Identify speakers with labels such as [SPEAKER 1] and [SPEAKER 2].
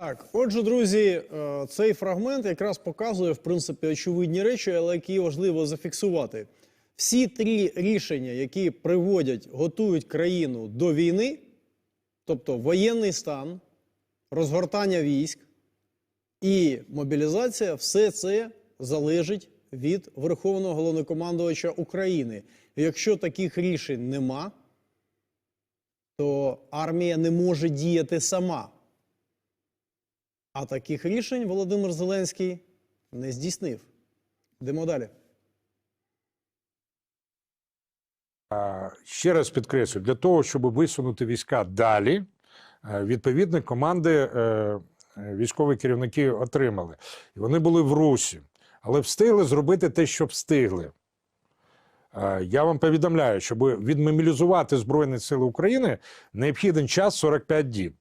[SPEAKER 1] Так, отже, друзі, е, цей фрагмент якраз показує в принципі очевидні речі, але які важливо зафіксувати. Всі три рішення, які приводять, готують країну до війни, тобто воєнний стан, розгортання військ і мобілізація, все це залежить від Верховного головнокомандувача України. Якщо таких рішень нема, то армія не може діяти сама. А таких рішень Володимир Зеленський не здійснив. Йдемо далі.
[SPEAKER 2] Ще раз підкреслю, для того, щоб висунути війська далі, е, відповідні команди е, е, військові керівники отримали. І вони були в русі, але встигли зробити те, що встигли. Я вам повідомляю, щоб відмобілізувати Збройні Сили України, необхіден час 45 діб.